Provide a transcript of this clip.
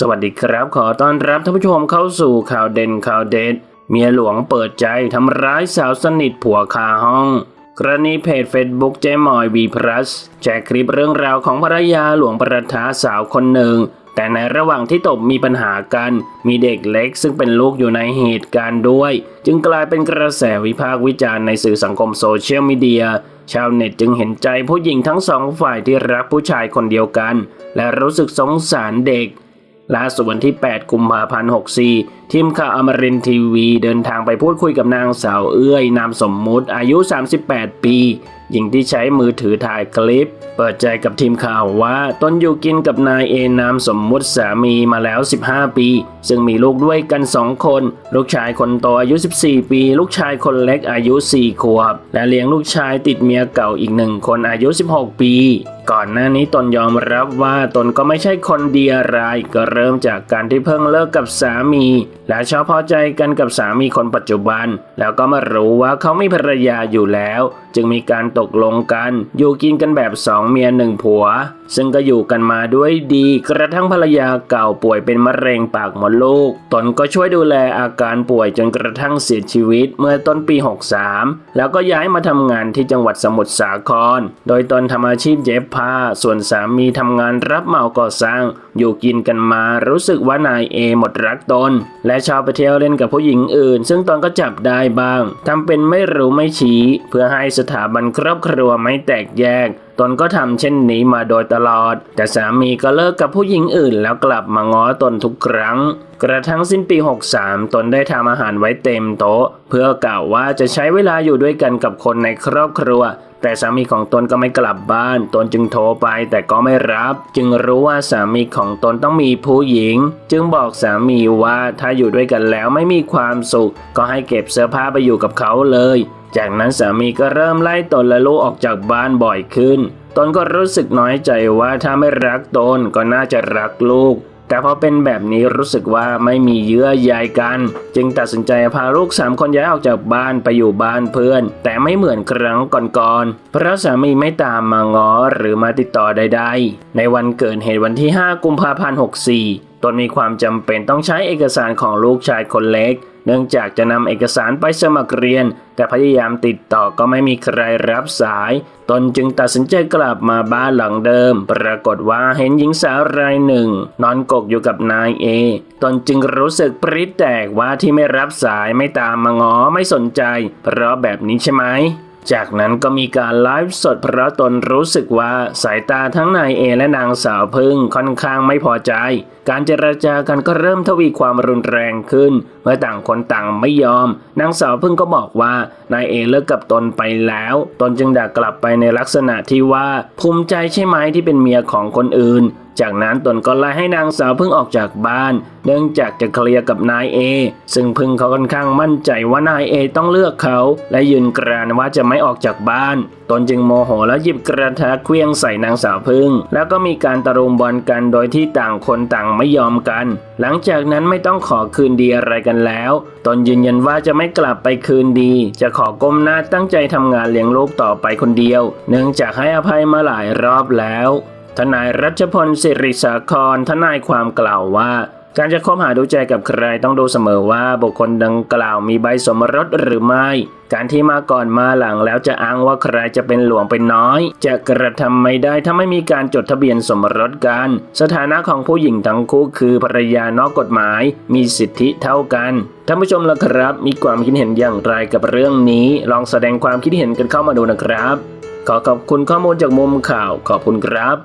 สวัสดีครับ ขอต้อนรับท่านผู้ชมเข้าสู่ข่าวเด่นข่าวเด็ด เมียหลวงเปิดใจทำร้ายสาวสนิทผัวคาห้อง กรณีเพจ Facebook เจมอยวีพลัสแชร์คลิปเรื่องราวของภรรยาหลวงประทาสาวคนหนึ่ง แต่ในระหว่างที่ตบมีปัญหากัน มีเด็กเล็กซึ่งเป็นลูกอยู่ในเหตุการณ์ด้วย จึงกลายเป็นกระแสวิพากษ์วิจารณ์ในสื่อสังคมโซเชียลมีเดียชาวเน็ตจึงเห็นใจผู้หญิงทั้งสองฝ่ายที่รักผู้ชายคนเดียวกัน และรู้สึกสงสารเด็ก ล่าสุดวันที่ 8 กุมภาพันธ์ 64 ทีมข่าวอมรินทีวี เดินทางไปพูดคุยกับนางสาวเอื้อยนามสมมุติอายุ 38 ปี หญิงที่ใช้มือถือถ่ายคลิป เปิดใจกับทีมข่าวว่าตนอยู่กินกับนายเอนามสมมุติสามีมาแล้ว 15 ปี ซึ่งมีลูกด้วยกัน 2 คน ลูกชายคนโตอายุ 14 ปี ลูกชายคนเล็กอายุ 4 ขวบ และเลี้ยงลูกชายติดเมียเก่าอีกหนึ่งคนอายุ 16 ปี ก่อนหน้านี้ตนยอมรับว่าตนก็ไม่ใช่คนดีอะไรก็เริ่มจากการที่เพิ่งเลิกกับสามี และชอบพอใจกันกับสามีคนปัจจุบัน แล้วก็มารู้ว่าเขามีภรรยาอยู่แล้ว จึงมีการตกลงกัน อยู่กินกันแบบสองเมียหนึ่งผัว ซึ่งก็อยู่กันมาด้วยดีกระทั่งภรรยาเก่าป่วยเป็นมะเร็งปากมดลูก ตนก็ช่วยดูแลอาการป่วยจนกระทั่งเสียชีวิตเมื่อต้นปี 63 แล้วก็ย้ายมาทำงานที่จังหวัดสมุทรสาคร โดยตนทำอาชีพเย็บผ้า ส่วนสามีทำงานรับเหมาก่อสร้าง อยู่กินกันมารู้สึกว่านายเอหมดรักตน และชอบไปเที่ยวเล่นกับผู้หญิงอื่น ซึ่งตนก็จับได้บ้างทำเป็นไม่รู้ไม่ชี้ เพื่อให้สถาบันครอบครัวไม่แตกแยก ตนก็ทำเช่นนี้มาโดยตลอด แต่สามีก็เลิกกับผู้หญิงอื่นแล้วกลับมาง้อตนทุกครั้ง กระทั่งสิ้นปี 63 ตนได้ทำอาหารไว้เต็มโต๊ะ เพื่อกล่าวว่าจะใช้เวลาอยู่ด้วยกันกับคนในครอบครัวแต่สามีของตนก็ไม่กลับบ้าน ตนจึงโทรไปแต่ก็ไม่รับ จึงรู้ว่าสามีของตนต้องมีผู้หญิง จึงบอกสามีว่าถ้าอยู่ด้วยกันแล้วไม่มีความสุข ก็ให้เก็บเสื้อผ้าไปอยู่กับเขาเลย จากนั้นสามีก็เริ่มไล่ตนและลูกออกจากบ้านบ่อยขึ้น ตนก็รู้สึกน้อยใจว่าถ้าไม่รักตนก็น่าจะรักลูก แต่พอเป็นแบบนี้รู้สึกว่าไม่มีเยื่อใยกัน จึงตัดสินใจพาลูกสามคนย้ายออกจากบ้านไปอยู่บ้านเพื่อน แต่ไม่เหมือนครั้งก่อนๆเพราะสามีไม่ตามมาง้อหรือมาติดต่อใดๆ ในวันเกิดเหตุวันที่ 5 กุมภาพันธ์ 64 ตนมีความจำเป็นต้องใช้เอกสารของลูกชายคนเล็ก เนื่องจากจะนำเอกสารไปสมัครเรียน แต่พยายามติดต่อก็ไม่มีใครรับสาย ตนจึงตัดสินใจกลับมาบ้านหลังเดิม ปรากฏว่าเห็นหญิงสาวรายหนึ่ง นอนกกอยู่กับนายเอ ตนจึงรู้สึกปริแตกว่าที่ไม่รับสายไม่ตามมาง้อไม่สนใจ เพราะแบบนี้ใช่ไหม จากนั้นก็มีการไลฟ์สดเพราะตนรู้สึกว่าสายตาทั้งนายเอและนางสาวพึ่งค่อนข้างไม่พอใจ การเจรจากันก็เริ่มทวีความรุนแรงขึ้น เมื่อต่างคนต่างไม่ยอม นางสาวพึ่งก็บอกว่านายเอเลิกกับตนไปแล้ว ตนจึงด่ากลับไปในลักษณะที่ว่า ภูมิใจใช่ไหมที่เป็นเมียของคนอื่น จากนั้นตนก็ไล่ให้นางสาวพึ่งออกจากบ้าน เนื่องจากจะเคลียร์กับนายเอซึ่งพึ่งเขาค่อนข้างมั่นใจว่านายเอต้องเลือกเขา และยืนกรานว่าจะไม่ออกจากบ้าน ตนจึงโมโหและหยิบกระทะเคลี้ยงใส่นางสาวพึ่ง แล้วก็มีการตะลุมบอลกันโดยที่ต่างคนต่างไม่ยอมกัน หลังจากนั้นไม่ต้องขอคืนดีอะไรกันแล้ว ตนยืนยันว่าจะไม่กลับไปคืนดี จะขอก้มหน้าตั้งใจทำงานเลี้ยงลูกต่อไปคนเดียว เนื่องจากให้อภัยมาหลายรอบแล้ว ทนายรัชพลสิริสาครทนายความกล่าวว่าการจะคบหาดูใจกับใครต้องดูเสมอว่าบุคคลดังกล่าวมีใบสมรสหรือไม่ การที่มาก่อนมาหลังแล้วจะอ้างว่าใครจะเป็นหลวงเป็นน้อย จะกระทำไม่ได้ถ้าไม่มีการจดทะเบียนสมรสกัน สถานะของผู้หญิงทั้งคู่คือภรรยานอกกฎหมาย มีสิทธิเท่ากันท่านผู้ชมล่ะครับ มีความคิดเห็นอย่างไรกับเรื่องนี้ ลองแสดงความคิดเห็นกันเข้ามาดูนะครับ ขอขอบคุณข้อมูลจากมุมข่าวขอบคุณครับ